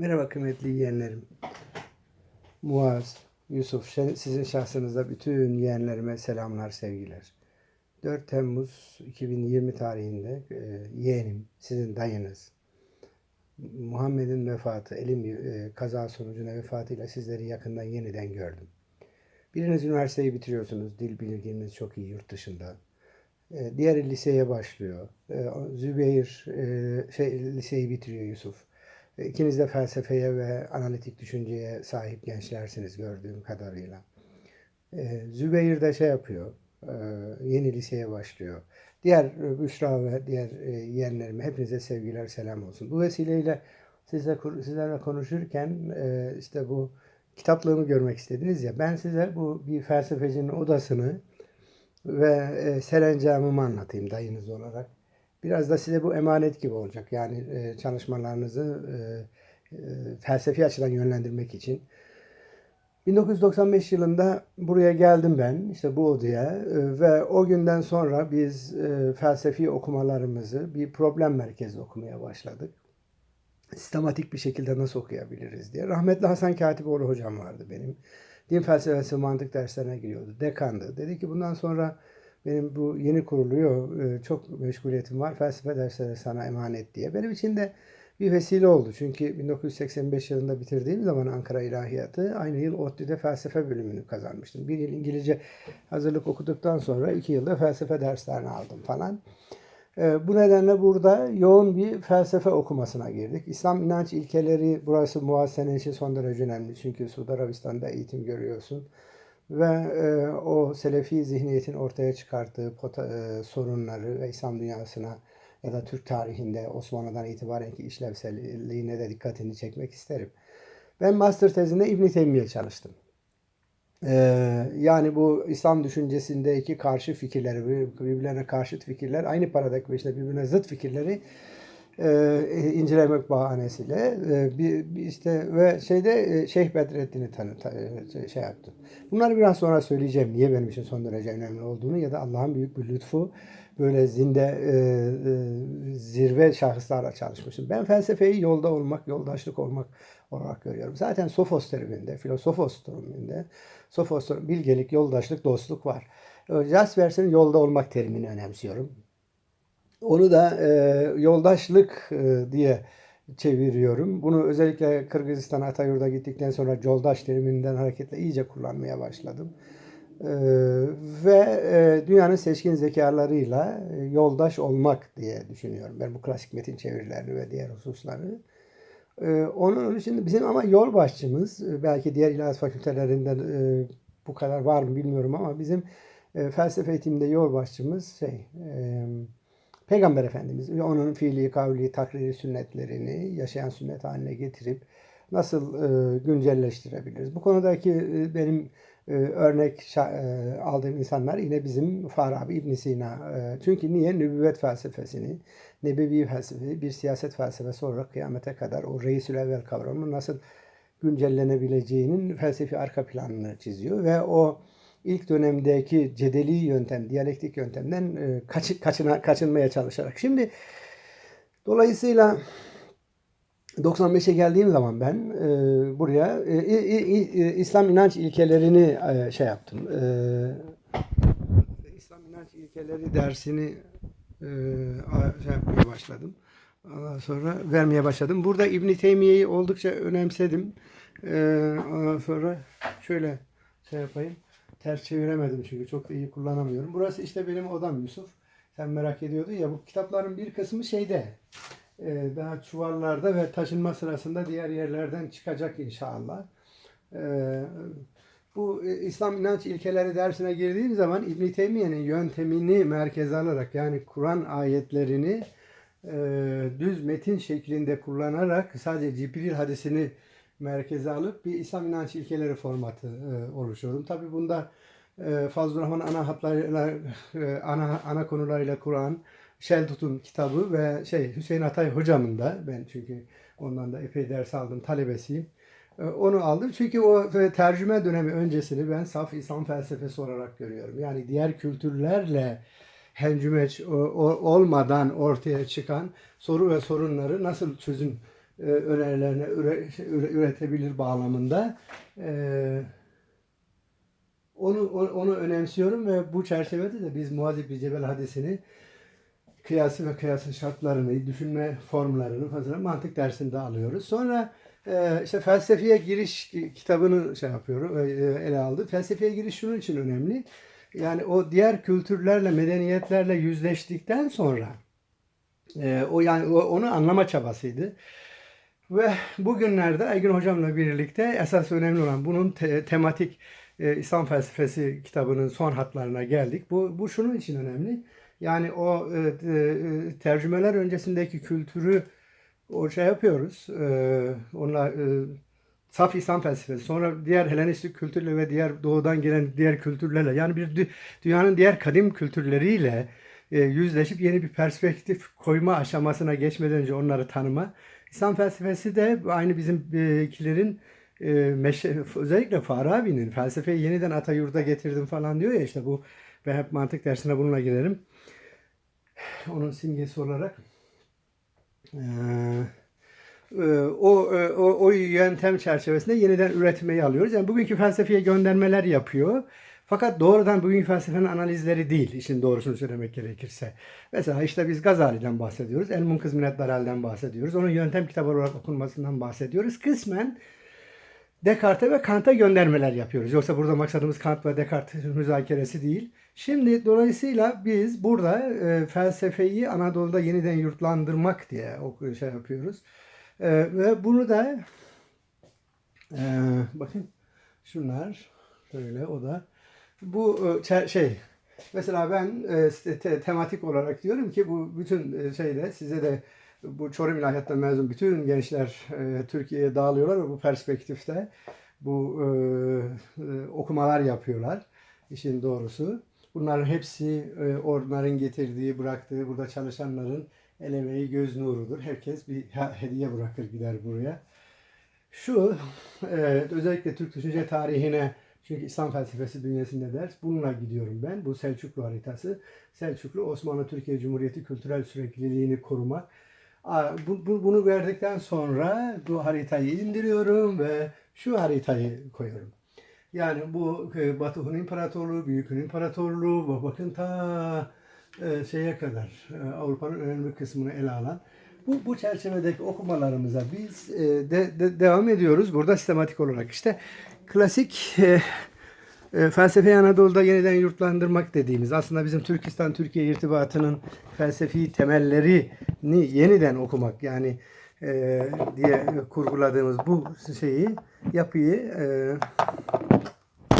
Merhaba kıymetli yeğenlerim. Muaz, Yusuf, sizin şahsınızda bütün yeğenlerime selamlar, sevgiler. 4 Temmuz 2020 tarihinde e, yeğenim, sizin dayınız, Muhammed'in vefatı, elim e, kaza sonucunda vefatıyla sizleri yakından yeniden gördüm. Biriniz üniversiteyi bitiriyorsunuz, dil bilginiz çok iyi yurt dışında. E, diğeri liseye başlıyor. Zübeyir şey, liseyi bitiriyor Yusuf. E, İkiniz de felsefeye ve analitik düşünceye sahip gençlersiniz gördüğüm kadarıyla. E, Zübeyir de şey yapıyor, e, yeni liseye başlıyor. Diğer Büşra ve diğer yeğenlerime hepinize sevgiler, selam olsun. Bu vesileyle sizle, sizlerle konuşurken işte bu kitaplığımı görmek istediniz ya, ben size bu bir felsefecinin odasını ve serencamımı anlatayım dayınız olarak. Biraz da size bu emanet gibi olacak. Yani e, çalışmalarınızı e, e, felsefi açıdan yönlendirmek için. 1995 yılında buraya geldim ben işte bu odaya e, ve o günden sonra biz e, felsefi okumalarımızı bir problem merkezi okumaya başladık. Sistematik bir şekilde nasıl okuyabiliriz diye. Rahmetli Hasan Katipoğlu hocam vardı benim. Din felsefesi mantık derslerine giriyordu. Dekandı. Dedi ki bundan sonra benim bu yeni kuruluyor e, çok meşguliyetim var. Felsefe dersleri sana emanet diye. Benim için de bir vesile oldu. Çünkü 1985 yılında bitirdiğim zaman Ankara İlahiyatı aynı yıl ODTÜ'de felsefe bölümünü kazanmıştım. Bir yıl İngilizce hazırlık okuduktan sonra iki yılda felsefe derslerini aldım falan. E, Bu nedenle burada yoğun bir felsefe okumasına girdik. İslam inanç ilkeleri burası Muaz senin için son derece önemli. Çünkü Suudi Arabistan'da eğitim görüyorsun. Ve e, o Selefi zihniyetin ortaya çıkarttığı pota- e, sorunları ve İslam dünyasına ya da Türk tarihinde Osmanlı'dan itibaren ki işlevselliğine de dikkatini çekmek isterim. Ben master tezinde İbn Teymiye çalıştım. Ee, yani bu İslam düşüncesindeki karşı fikirleri, birbirlerine karşıt fikirler, aynı paradaki işte birbirine zıt fikirleri e, incelemek bahanesiyle e, bir, bir işte ve şeyde e, Şeyh Bedrettin'i tanı ta- e, şey yaptım. Bunları biraz sonra söyleyeceğim. Niye benim için son derece önemli olduğunu ya da Allah'ın büyük bir lütfu böyle zinde e, e, zirve şahıslarla çalışmışım. Ben felsefeyi yolda olmak, yoldaşlık olmak olarak görüyorum. Zaten Sofos teriminde, filosofos teriminde, Sofos bilgelik, yoldaşlık, dostluk var. Jaspers'in yolda olmak terimini önemsiyorum. Onu da e, yoldaşlık e, diye çeviriyorum. Bunu özellikle Kırgızistan Atayurt'a gittikten sonra yoldaş teriminden hareketle iyice kullanmaya başladım. E, ve e, dünyanın seçkin zekalarıyla e, yoldaş olmak diye düşünüyorum. Ben bu klasik metin çevirilerini ve diğer hususları. E, onun için bizim ama yol başçımız e, belki diğer ilahiyat fakültelerinden e, bu kadar var mı bilmiyorum ama bizim e, felsefe eğitiminde yol başçımız şey e, Peygamber Efendimiz ve onun fiili, kavli, takriri sünnetlerini yaşayan sünnet haline getirip nasıl e, güncelleştirebiliriz? Bu konudaki e, benim e, örnek e, aldığım insanlar yine bizim Farabi İbn Sina. Çünkü niye? Nübüvvet felsefesini, nebevi felsefeyi bir siyaset felsefesi olarak kıyamete kadar o reisül evvel kavramı nasıl güncellenebileceğinin felsefi arka planını çiziyor ve o ilk dönemdeki cedeli yöntem, diyalektik yöntemden e, kaçı, kaçına, kaçınmaya çalışarak. Şimdi dolayısıyla 95'e geldiğim zaman ben e, buraya e, i- i- i- İslam inanç ilkelerini e, şey yaptım. E, İslam inanç ilkeleri dersini e, şey yapmaya başladım. Ondan sonra vermeye başladım. Burada İbn Teymiye'yi oldukça önemsedim. E, ondan sonra şöyle şey yapayım. Ters çeviremedim çünkü çok da iyi kullanamıyorum. Burası işte benim odam Yusuf. Sen merak ediyordun ya bu kitapların bir kısmı şeyde e, daha çuvallarda ve taşınma sırasında diğer yerlerden çıkacak inşallah. E, bu e, İslam inanç ilkeleri dersine girdiğim zaman İbn Teymiye'nin yöntemini merkeze alarak yani Kur'an ayetlerini düz metin şeklinde kullanarak sadece Cibril hadisini merkeze alıp bir İslam inanç ilkeleri formatı e, oluşturdum. Tabi bunda e, Fazıl Rahman ana hatlarıyla e, ana ana konularıyla Kur'an, Şeldut'un kitabı ve şey Hüseyin Atay hocamın da ben çünkü ondan da epey ders aldım talebesiyim. E, Onu aldım çünkü o e, tercüme dönemi öncesini ben saf İslam felsefesi olarak görüyorum. Yani diğer kültürlerle hencümeç olmadan ortaya çıkan soru ve sorunları nasıl çözüm e, önerilerini üre- üre- üretebilir bağlamında. E, onu, onu, önemsiyorum ve bu çerçevede de biz Muazzib bin Cebel hadisini kıyası ve kıyasın şartlarını, düşünme formlarını falan mantık dersinde alıyoruz. Sonra e, işte felsefeye giriş ki- kitabını şey yapıyorum, e, e, ele aldı. Felsefeye giriş şunun için önemli. Yani o diğer kültürlerle, medeniyetlerle yüzleştikten sonra o yani onu anlama çabasıydı. Ve bugünlerde Aygün Hocam'la birlikte esas önemli olan bunun te- tematik e, İslam felsefesi kitabının son hatlarına geldik. Bu, bu şunun için önemli. Yani o e, e, tercümeler öncesindeki kültürü o şey yapıyoruz. E, onunla e, saf İslam felsefesi, sonra diğer Helenistik kültürle ve diğer doğudan gelen diğer kültürlerle yani bir dü- dünyanın diğer kadim kültürleriyle e, yüzleşip yeni bir perspektif koyma aşamasına geçmeden önce onları tanıma. İslam felsefesi de aynı bizimkilerin e, meşe- özellikle Farabi'nin felsefeyi yeniden ata yurda getirdim falan diyor ya işte bu ben hep mantık dersine bununla girerim. Onun simgesi olarak e, e, o, e, o, o yöntem çerçevesinde yeniden üretmeyi alıyoruz. Yani bugünkü felsefeye göndermeler yapıyor. Fakat doğrudan bugünkü felsefenin analizleri değil, işin doğrusunu söylemek gerekirse. Mesela işte biz Gazali'den bahsediyoruz, El Munkız Minnet Dalal'den bahsediyoruz. Onun yöntem kitabı olarak okunmasından bahsediyoruz. Kısmen Descartes'e ve Kant'a göndermeler yapıyoruz. Yoksa burada maksadımız Kant ve Descartes müzakeresi değil. Şimdi dolayısıyla biz burada e, felsefeyi Anadolu'da yeniden yurtlandırmak diye şey yapıyoruz. E, ve bunu da e, bakın şunlar şöyle o da bu e, şey mesela ben e, te- te- tematik olarak diyorum ki bu bütün e, şeyde size de bu Çorum İlahiyat'tan mezun bütün gençler Türkiye'ye dağılıyorlar ve bu perspektifte bu okumalar yapıyorlar. İşin doğrusu. Bunların hepsi onların getirdiği, bıraktığı, burada çalışanların el emeği göz nurudur. Herkes bir hediye bırakır gider buraya. Şu özellikle Türk düşünce tarihine çünkü İslam felsefesi bünyesinde ders. Bununla gidiyorum ben. Bu Selçuklu haritası. Selçuklu Osmanlı Türkiye Cumhuriyeti kültürel sürekliliğini korumak. Bu, bu- bunu verdikten sonra bu haritayı indiriyorum ve şu haritayı koyuyorum. Yani bu e, Batı Hun İmparatorluğu, Büyük Hun İmparatorluğu ve bakın ta e, şeye kadar e, Avrupa'nın önemli kısmını ele alan bu, bu çerçevedeki okumalarımıza biz de, de- devam ediyoruz burada sistematik olarak. işte klasik e, e, felsefeyi Anadolu'da yeniden yurtlandırmak dediğimiz aslında bizim Türkistan-Türkiye irtibatının felsefi temellerini yeniden okumak yani e, diye kurguladığımız bu şeyi yapıyı e,